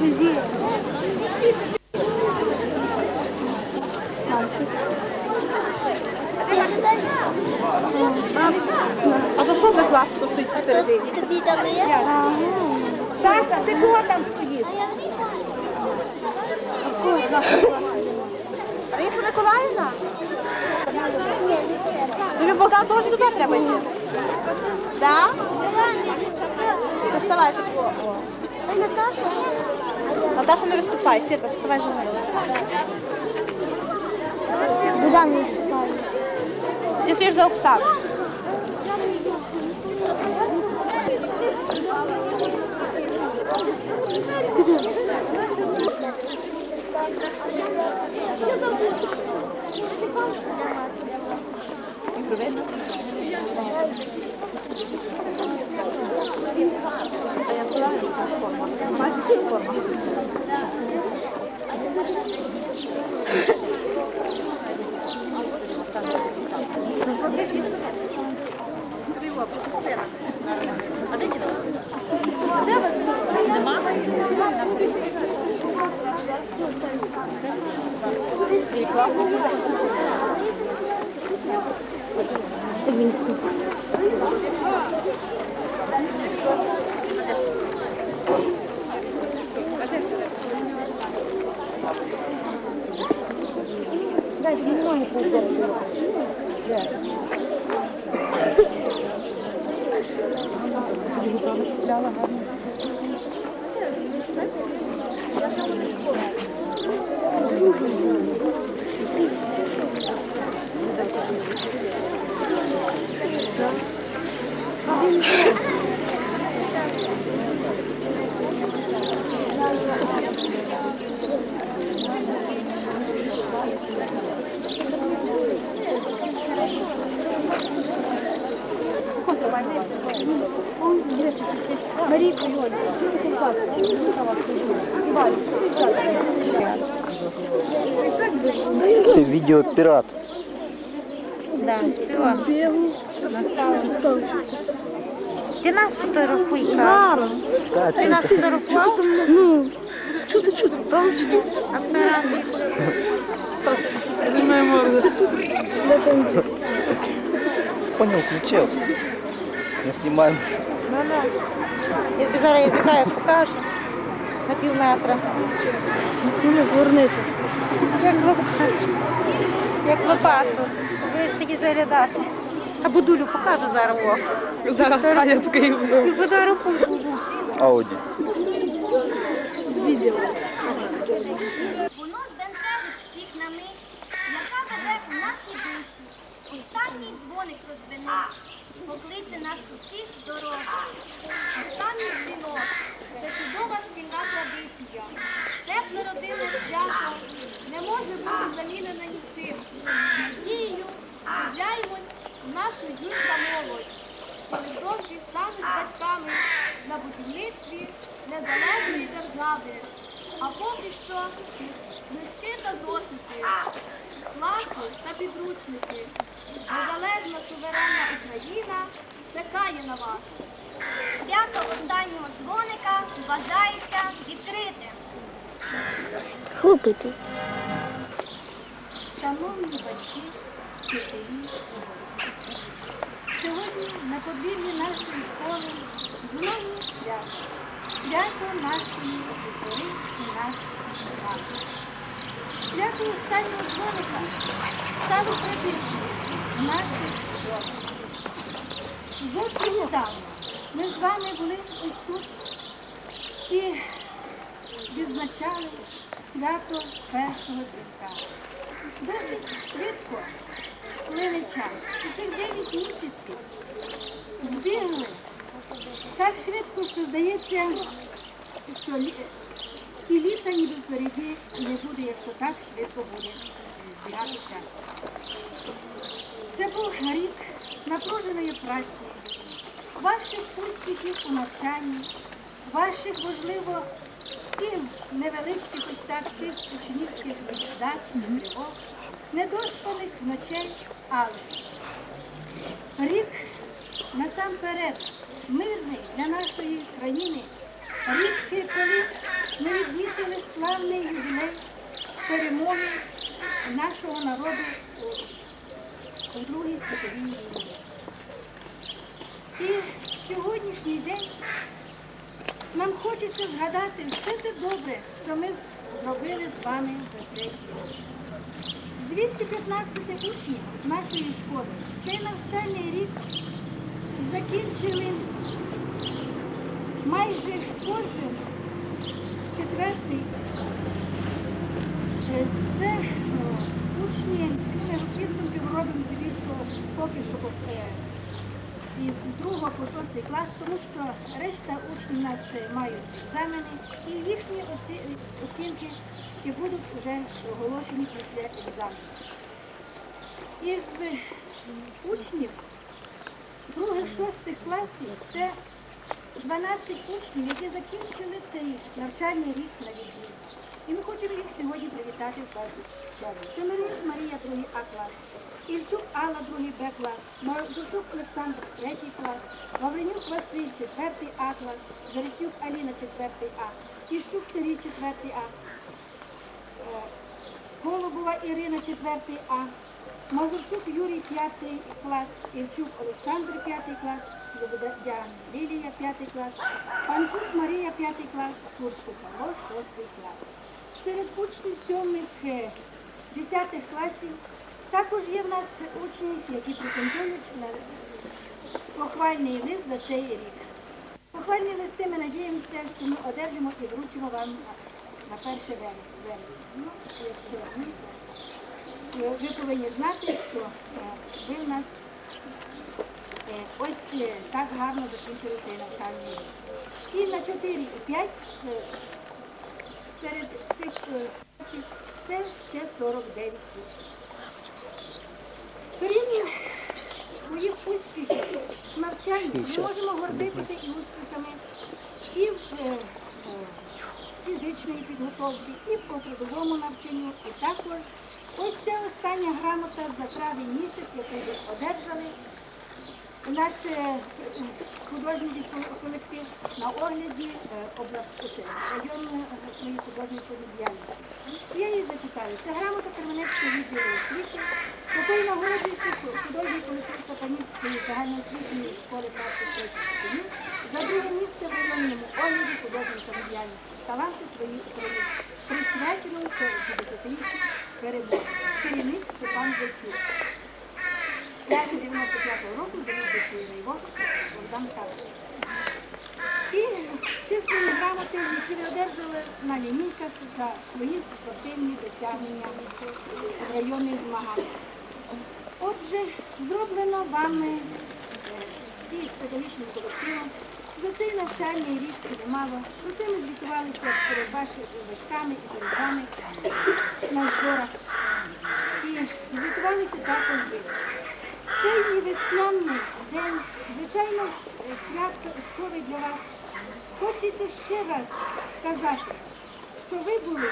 Біжи. А то що за клас, хто стоїть посередині? Тобі дали? Саша, ти кого там стоїш? Раїса Миколаївна? Тобі Богдан теж туди треба йти? Так? Доставай тут. Наташа. Наташа не виступай, Світа, вставай за мною. Куди не вступаю? Ти стоїш за Оксану. Він ступ. Ты видеопират. Да, шпіон. Ти нас фотографуй. Да, Ти нас фотографував? Ну, Оператор. понял, включил. Не снимаем. Ну, ну. Я тобі зараз язика як покажу. На пів метра. не повернися. Як лопату. Як лопату. Будеш тоді заглядати. А будулю покажу зараз. О. Зараз Саня такий І фотографую. Ауди. Воно бентежить всіх на мить, яка веде у наші душі. Останній дзвоник покличе нас усіх з дороги. Останній дзвінок – це чудова спільна традиція. Тепле родинне свято не може бути замінено нічим. Надією вдяймось в нашу юрка молодь, що невдовзі стануть батьками на будівництві незалежної держави. А поки що книжки та зошити, класи та підручники. Незалежна суверенна Україна чекає на вас. Свято останнього дзвоника вважається відкритим. Хлопити. Шановні батьки, вчителі. Сьогодні на подвір'ї нашої школи знову свято. Свято нашої дітей і нас з. Свято останнього дзвоника стало традицією наших школах. Зовсім недавно ми з вами були ось тут і відзначали свято першого дзвінка. Досить швидко плине час. І цих 9 місяців збігли так швидко, що здається, що і літа ніби впереді не буде, якщо так швидко буде збігати час. Це був рік напруженої праці, ваших успіхів у навчанні, ваших, можливо, і невеличких ось учнівських задач, тривог, недоспаних ночей, але рік насамперед мирний для нашої країни, рік, коли ми відмітили славний ювілей перемоги нашого народу у Другій світовій війні. І сьогоднішній день нам хочеться згадати все те добре, що ми зробили з вами за цей рік. 215 учнів нашої школи цей навчальний рік закінчили майже кожен четвертий. Е, Це е, учні, ми в підсумки робимо тоді, що поки що із другого по шостий клас, тому що решта учнів у нас е, мають екзамени і їхні оцінки і будуть вже оголошені після екзамену. Із е, учнів других шостих класів це 12 учнів, які закінчили цей навчальний рік на відмін. І ми хочемо їх сьогодні привітати в першу чергу. Чемерник Марія, другий А клас, Ільчук Алла, другий Б клас, Мордучук Олександр, третій клас, Лавренюк Василь, четвертий А клас, Заритюк Аліна, четвертий А, Іщук Сергій, четвертий А, Е, Голубова Ірина, четвертий А, Мазурчук Юрій, п'ятий клас, Ільчук Олександр, п'ятий клас, Слободян Лілія, п'ятий клас, Панчук Марія, п'ятий клас, Курсу Павло, шостий клас. Серед учнів сьомих, е, десятих класів також є в нас учні, які претендують на похвальний лист за цей рік. Похвальні листи ми надіємося, що ми одержимо і вручимо вам на, на перше вересня. вересня. Ну, якщо ні, то ви повинні знати, що е, ви в нас е, ось е, так гарно закінчили цей навчальний рік. І на 4 і 5 е, серед цих е, класів це ще 49 учнів. Крім своїх успіхів в навчанні, ми можемо гордитися і успіхами і в е, е, фізичної підготовки, і по трудовому навчанню, і також ось остання грамота за травень місяць, яку ви одержали. Наш е, художній кол- колектив на огляді е, області районної обласної художньої діяльності. Я її зачитаю. Це грамота Кременецького відділу освіти, якою нагороджується художній колектив Сатанівської загальноосвітньої школи практики ступені за друге місце в районному огляді художньої самодіяльності. Таланти свої України, присвяченою 50-річчю перемоги. Керівник Степан Зайчук. 95 року завідуючий його Богдан Карлович. І численні грамоти, які ви одержали на лінійках за свої спортивні досягнення районних змаганнях. Отже, зроблено вами е, і педагогічним колективом за цей навчальний рік немало. Про це ми звітувалися перед вашими батьками і перед вами на зборах. І звітувалися також ви. Цей весняний день, звичайно, с- святковий для вас. Хочеться ще раз сказати, що ви були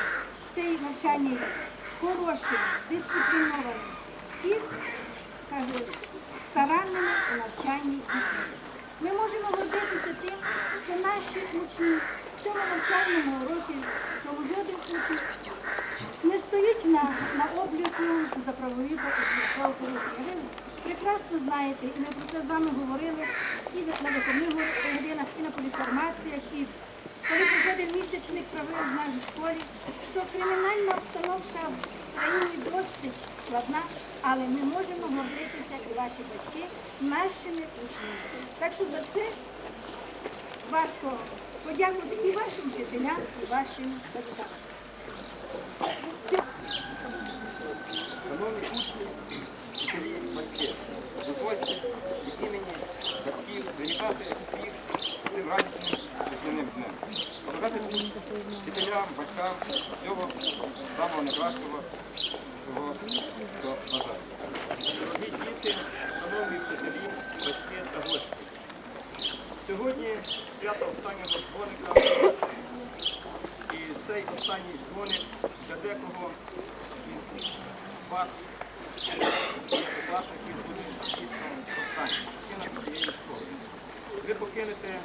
в цей навчальний рік хорошими, дисциплінованими і, кажу, старанними у навчанні дітьми. Ми можемо гордитися тим, що наші учні в цьому навчальному році, що жоден учень не стоїть на, на обліку за правові правопорушення. Ви прекрасно знаєте, і ми про це з вами говорили і на виховних годинах, і на поліформаціях, і коли проходив місячник правил в нашій школі, що кримінальна обстановка в країні досить складна, але ми можемо гордитися і ваші батьки нашими учнями. Так що за це варто подякувати і вашим вчителям, і вашим батькам. Шановні учні, вчителі, батьки, дозвольте імені батьків привітати всіх цим радісним весняним днем. Вчителям, батькам всього самого найкращого, чого хто бажає. Дорогі діти, шановні вчителі, батьки та гості. Сьогодні свято останнього дзвоника. Цей останній дзвоник для декого із вас, власників, буде дійсно останнім стінах цієї школи. ви покинете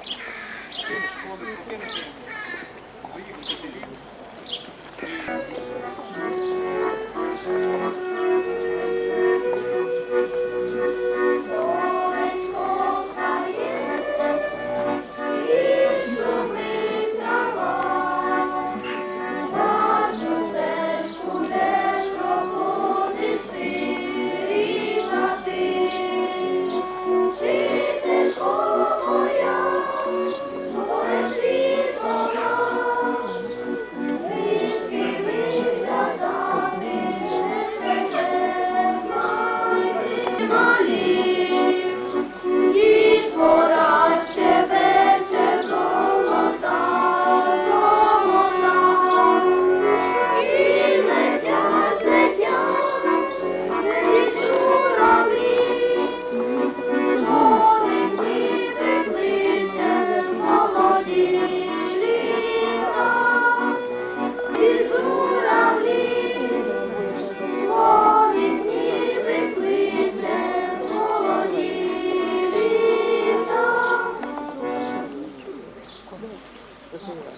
школи, покинете своїх вчителів.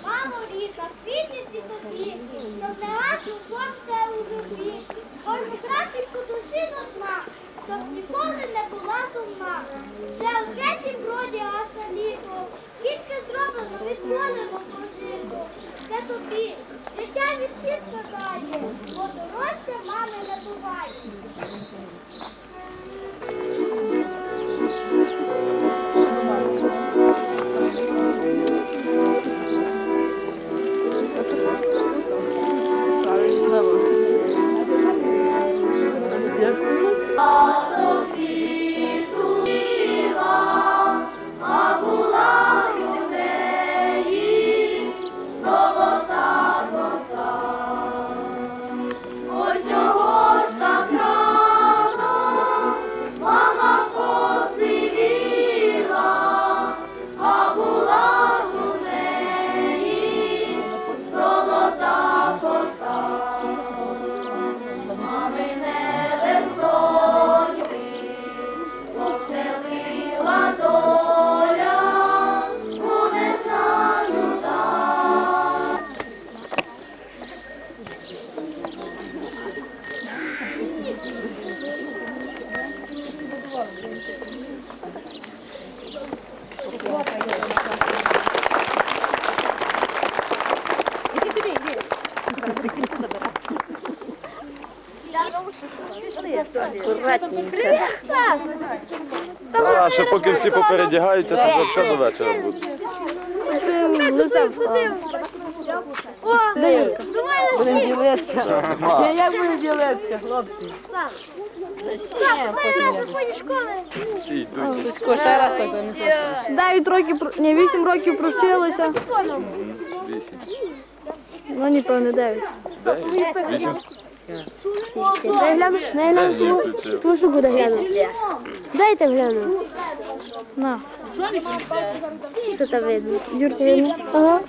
Мамо, ріка, світиться тобі, щоб не гасло сонце у душі. Ой, потрапить у душі до сна, щоб ніколи не була сумна. Вже у третій броді літо, скільки зроблено, відмолимо прожито. Це тобі, життя вірші складає, бо дорожче мами не буває. Всі попередягаються, то дошка до вечора буде. О, Будемо ділитися. Я як будемо ділитися, хлопці? сам останній раз виходить школи. Всі йдуть. Хтось ще раз так не хоче. 9 років, про- ні, 8 років провчилися. Вісім. Ну, ні, певне, 9. Дев'ять? Вісім. Дай гляну, дай гляну Дев'ять ту, включив. ту штуку, дай гляну. Дайте гляну. На. Що там видно? Юрка? Ага.